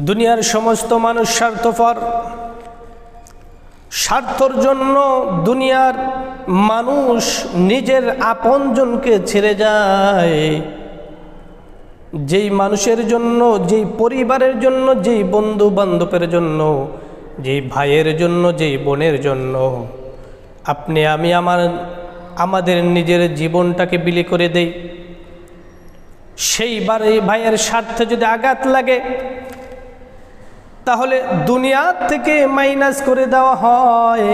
দুনিয়ার সমস্ত মানুষ স্বার্থপর। স্বার্থর জন্য দুনিয়ার মানুষ নিজের আপনজনকে ছেড়ে যায়। যেই মানুষের জন্য, যেই পরিবারের জন্য, যেই বন্ধু বান্ধবের জন্য, যেই ভাইয়ের জন্য, যেই বোনের জন্য, আপনি, আমি আমার, আমাদের নিজের জীবনটাকে বিলি করে দেই। সেইবার এই ভাইয়ের স্বার্থে যদি আঘাত লাগে তাহলে দুনিয়া থেকে মাইনাস করে দেওয়া হয়।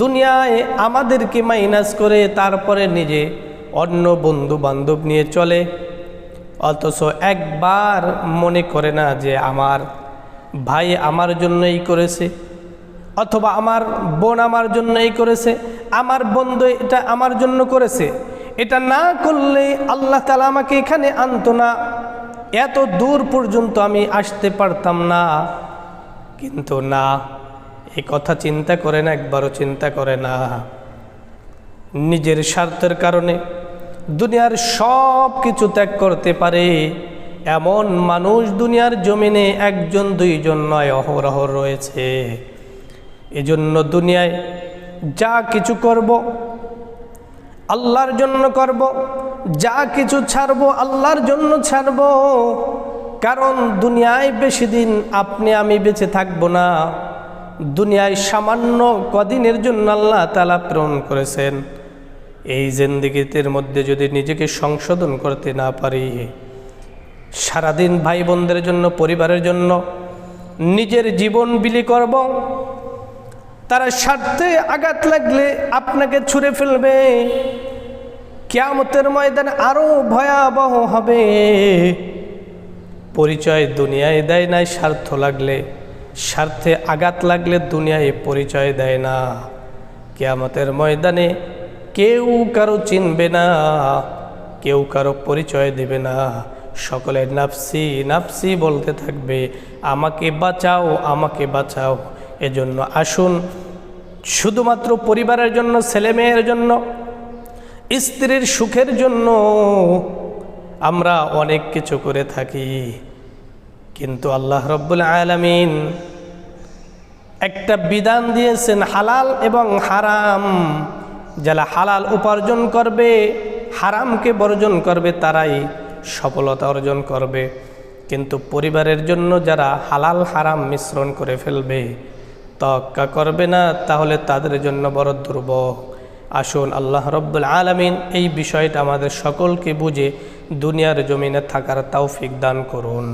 দুনিয়ায় আমাদেরকে মাইনাস করে তারপরে নিজে অন্য বন্ধু বান্ধব নিয়ে চলে। অথচ একবার মনে করে না যে আমার ভাই আমার জন্যই করেছে, অথবা আমার বোন আমার জন্যই করেছে, আমার বন্ধু এটা আমার জন্য করেছে। এটা না করলে আল্লাহ তালা আমাকে এখানে আনতো না। এত দূর পর্যন্ত আমি আসতে পারতাম না। কিন্তু না এই কথা চিন্তা করে না একবারও চিন্তা করে না। নিজের স্বার্থের কারণে দুনিয়ার সব কিছু ত্যাগ করতে পারে এমন মানুষ দুনিয়ার জমিনে একজন, দুইজন নয়, অহরহ রয়েছে। এজন্য দুনিয়ায় যা কিছু করব, আল্লাহর জন্য করব যা কিছু ছাড়বো আল্লাহর জন্য ছাড়ব। কারণ দুনিয়ায় বেশি দিন আপনি আমি বেঁচে থাকব না। দুনিয়ায় সামান্য কদিনের জন্য আল্লাহ তালা প্রেরণ করেছেন। এই জিন্দিগিতের মধ্যে যদি নিজেকে সংশোধন করতে না পারি, সারাদিন ভাই বোনদের জন্য, পরিবারের জন্য, নিজের জীবন বিলি করব, তারা স্বার্থে আঘাত লাগলে আপনাকে ছুঁড়ে ফেলবে। কেয়ামতের ময়দান আরও ভয়াবহ হবে। পরিচয় দুনিয়ায় দেয় নাই, স্বার্থ লাগলে, স্বার্থে আঘাত লাগলে দুনিয়ায় পরিচয় দেয় না। কেয়ামতের ময়দানে কেউ কারও চিনবে না, কেউ কারও পরিচয় দেবে না। সকলে নাফসি নাফসি বলতে থাকবে, আমাকে বাঁচাও আমাকে বাঁচাও। এজন্য আসুন, শুধুমাত্র পরিবারের জন্য, ছেলেমেয়ের জন্য স্ত্রীর সুখের জন্য আমরা অনেক কিছু করে থাকি। কিন্তু আল্লাহ রব্বুল আলমিন একটা বিধান দিয়েছেন, হালাল এবং হারাম। যারা হালাল উপার্জন করবে, হারামকে বর্জন করবে, তারাই সফলতা অর্জন করবে। কিন্তু পরিবারের জন্য যারা হালাল হারাম মিশ্রণ করে ফেলবে, তক্কা করবে না, তাহলে তাদের জন্য বড় দুর্ভোগ। আসুন আল্লাহ রব্বুল আলমিন এই বিষয়টা আমাদের সকলকে বুঝে দুনিয়ার জমিনে থাকার তৌফিক দান করুন।